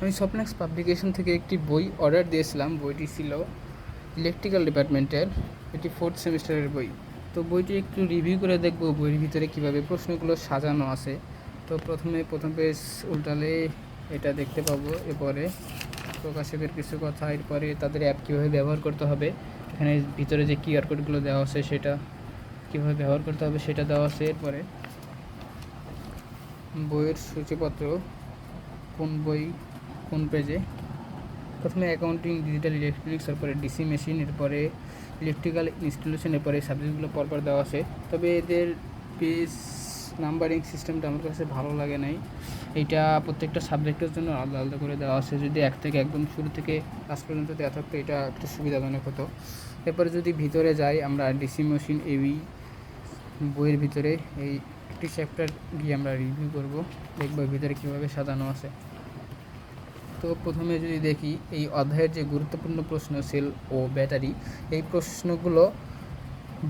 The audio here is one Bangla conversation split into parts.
আমি স্বপ্নেক্স পাবলিকেশন থেকে একটি বই অর্ডার দিয়েছিলাম। বইটি ছিল ইলেকট্রিক্যাল ডিপার্টমেন্টের, এটি ফোর্থ সেমিস্টারের বই। তো বইটি একটু রিভিউ করে দেখব বইয়ের ভিতরে কীভাবে প্রশ্নগুলো সাজানো আছে। তো প্রথমে প্রথম পেজ উল্টালে এটা দেখতে পাবো। এরপরে প্রকাশকের কিছু কথা, এরপরে তাদের অ্যাপ কীভাবে ব্যবহার করতে হবে, এখানে ভিতরে যে কিউআর কোডগুলো দেওয়া আছে সেটা কীভাবে ব্যবহার করতে হবে সেটা দেওয়া আছে। এরপরে বইয়ের সূচিপত্র, কোন বই কোন পেজে প্রথমে অ্যাকাউন্টিং ডিজিটাল ইলেকট্রনিক্স তারপরে ডিসি মেশিন এরপরে ইলেকট্রিক্যাল ইনস্টলেশন এরপরে সাবজেক্টগুলো পরপর দেওয়া আছে। তবে এদের পেজ নাম্বারিং সিস্টেমটা আমার কাছে ভালো লাগে নাই। এইটা প্রত্যেকটা সাবজেক্টের জন্য আলাদা আলাদা করে দেওয়া আছে। যদি এক থেকে একদম শুরু থেকে লাস্ট পর্যন্ত দেওয়া থাকতো, এটা একটু সুবিধাজনক হতো। এরপরে যদি ভিতরে যাই, আমরা ডিসি মেশিন এবি বইয়ের ভিতরে, এই একটি চ্যাপ্টার গিয়ে আমরা রিভিউ করব। দেখব ভিতরে কীভাবে সাজানো আছে। তো প্রথমে যদি দেখি, এই অধ্যায়ের যে গুরুত্বপূর্ণ প্রশ্ন, সেল ও ব্যাটারি, এই প্রশ্নগুলো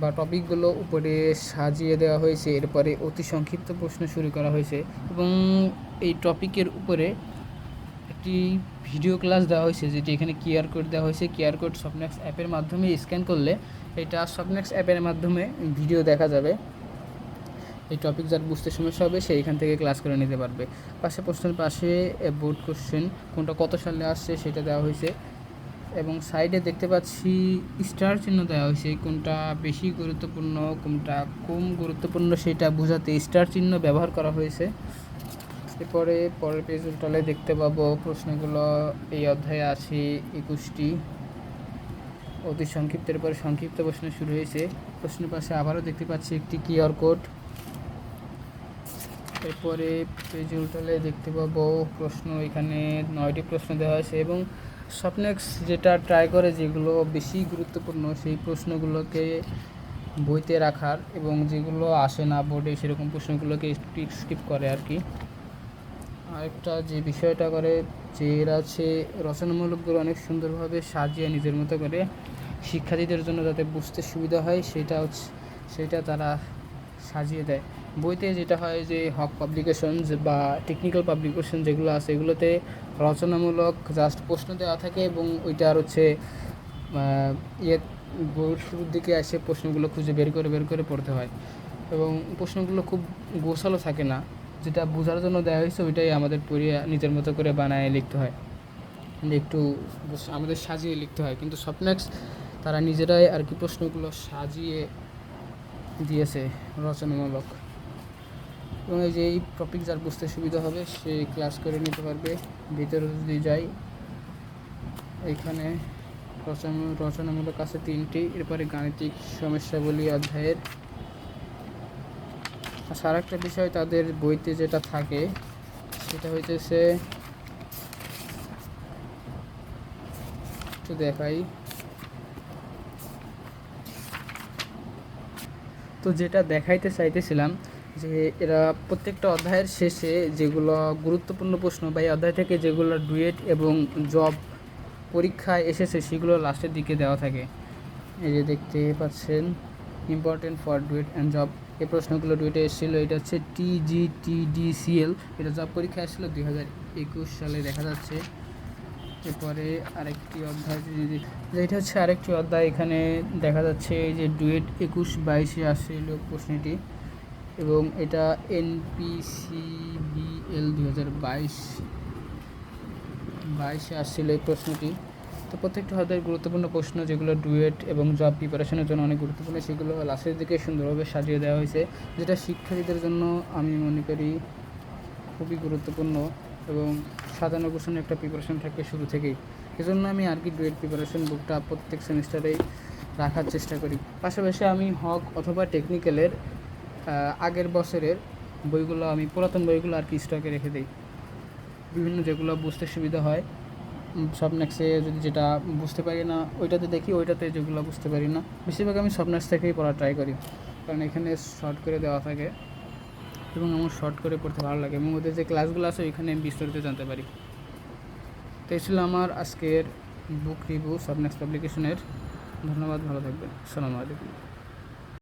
বা টপিকগুলো উপরে সাজিয়ে দেওয়া হয়েছে। এরপরে অতি সংক্ষিপ্ত প্রশ্ন শুরু করা হয়েছে এবং এই টপিকের উপরে একটি ভিডিও ক্লাস দেওয়া হয়েছে, যেটি এখানে কিউআর কোড দেওয়া হয়েছে। কিউআর কোড সফটনেক্স অ্যাপের মাধ্যমে স্ক্যান করলে এটা সফটনেক্স অ্যাপের মাধ্যমে ভিডিও দেখা যাবে। এই টপিক যার বুঝতে সমস্যা হবে, সে এখান থেকে ক্লাস করে নিতে পারবে। পাশে প্রশ্নের পাশে বোর্ড কোশ্চেন কোনটা কত সালে আসছে সেটা দেওয়া হয়েছে। এবং সাইডে দেখতে পাচ্ছি স্টার চিহ্ন দেওয়া হয়েছে, কোনটা বেশি গুরুত্বপূর্ণ, কোনটা কম গুরুত্বপূর্ণ সেটা বোঝাতে স্টার চিহ্ন ব্যবহার করা হয়েছে। এরপরে পরের পেজ উল্টালে দেখতে পাবো প্রশ্নগুলো, এই অধ্যায়ে আছে একুশটি। অতি সংক্ষিপ্তের পরে সংক্ষিপ্ত প্রশ্ন শুরু হয়েছে। প্রশ্নের পাশে আবারও দেখতে পাচ্ছি একটি কিউআর কোড এরপরে পেজ উল্টালে দেখতে পাবো প্রশ্ন, এখানে নয়টি প্রশ্ন দেওয়া হয়েছে এবং স্বপ্নেক্স যেটা ট্রাই করে যেগুলো বেশি গুরুত্বপূর্ণ সেই প্রশ্নগুলোকে বইতে রাখার এবং যেগুলো আসে না বোর্ডে সেরকম প্রশ্নগুলোকে স্কিপ করে আর কি। আরেকটা যে বিষয়টা করে যে এরা হচ্ছে রচনামূলকগুলো অনেক সুন্দরভাবে সাজিয়ে নিজের মতো করে শিক্ষার্থীদের জন্য যাতে বুঝতে সুবিধা হয় সেটা হচ্ছে, সেটা তারা সাজিয়ে দেয়। বইতে যেটা হয় যে হক পাবলিকেশন বা টেকনিক্যাল পাবলিকেশন যেগুলো আছে, এগুলোতে রচনামূলক জাস্ট প্রশ্ন দেওয়া থাকে এবং ওইটার হচ্ছে ইয়ে বইয়ের শুরুর দিকে এসে প্রশ্নগুলো খুঁজে বের করে বের করে পড়তে হয়। এবং প্রশ্নগুলো খুব গোছালো থাকে না। যেটা বোঝার জন্য দেওয়া হয়েছে, ওইটাই আমাদের পড়িয়ে নিজের মতো করে বানায় লিখতে হয়। একটু আমাদের সাজিয়ে লিখতে হয়। কিন্তু স্বপ্নেক্স তারা নিজেরাই আর কি প্রশ্নগুলো সাজিয়ে দিয়েছে রচনামূলক। এবং এই যে এই টপিক যার বুঝতে সুবিধা হবে, সে ক্লাস করে নিতে পারবে। ভিতরে যদি যাই রচনা, রচনামূলক আছে তিনটি। এরপরে গাণিতিক সমস্যাবলী অধ্যায়ের। আর একটা বিষয় তাদের বইতে যেটা থাকে, সেটা হইতেছে, একটু দেখাই। তো যেটা দেখাইতে চাইতেছিলাম যে এরা প্রত্যেকটা অধ্যায়ের শেষে যেগুলো গুরুত্বপূর্ণ প্রশ্ন বা এই অধ্যায় থেকে যেগুলো ডুয়েট এবং জব পরীক্ষায় এসেছে, সেগুলো লাস্টের দিকে দেওয়া থাকে। এই যে দেখতে পাচ্ছেন important for DUET and job এই প্রশ্নগুলো ডুয়েটে এসেছিল, এটা হচ্ছে টিজিটিডিসিএল এটা জব পরীক্ষা এসেছিল দুই হাজার একুশ সালে, দেখা যাচ্ছে। এরপরে আরেকটি অধ্যায় যদি এটা হচ্ছে আরেকটি অধ্যায়, এখানে দেখা যাচ্ছে এই যে ডুয়েট একুশ বাইশে আসছিল প্রশ্নটি। এবং এটা এনপিসিবিএল দুই হাজার বাইশ। বাইশে আসছিল এই প্রশ্নটি। তো প্রত্যেকটা অধ্যায়ের গুরুত্বপূর্ণ প্রশ্ন, যেগুলো ডুয়েট এবং জব প্রিপারেশনের জন্য অনেক গুরুত্বপূর্ণ, সেগুলো লাস্টের দিকে সুন্দরভাবে সাজিয়ে দেওয়া হয়েছে, যেটা শিক্ষার্থীদের জন্য আমি মনে করি খুবই গুরুত্বপূর্ণ এবং সাজানো গোছানো একটা প্রিপারেশন থাকে শুরু থেকেই। এজন্য আমি আর কি ডুয়েট প্রিপারেশন বুকটা প্রত্যেক সেমিস্টারেই রাখার চেষ্টা করি। পাশাপাশি আমি হক অথবা টেকনিক্যালের আগের বছরের বইগুলো আমি, পুরাতন বইগুলো আর কি স্টকে রেখে দিই। বিভিন্ন যেগুলো বুঝতে সুবিধা হয়। স্বপ্নেক্সে যদি যেটা বুঝতে পারি না, ওইটাতে দেখি, ওইটাতে যেগুলো বুঝতে পারি না। বেশিরভাগ আমি স্বপ্নেক্স থেকেই পড়া ট্রাই করি। কারণ এখানে শর্ট করে দেওয়া থাকে এবং আমার শর্ট করে পড়তে ভালো লাগে এবং ওদের যে ক্লাসগুলো আছে, ওইখানে আমি বিস্তারিত জানতে পারি। তো এই ছিল আমার আজকের বুক রিভিউ সাবনেক্স পাবলিকেশনের ধন্যবাদ, ভালো থাকবেন। আসসালামু আলাইকুম।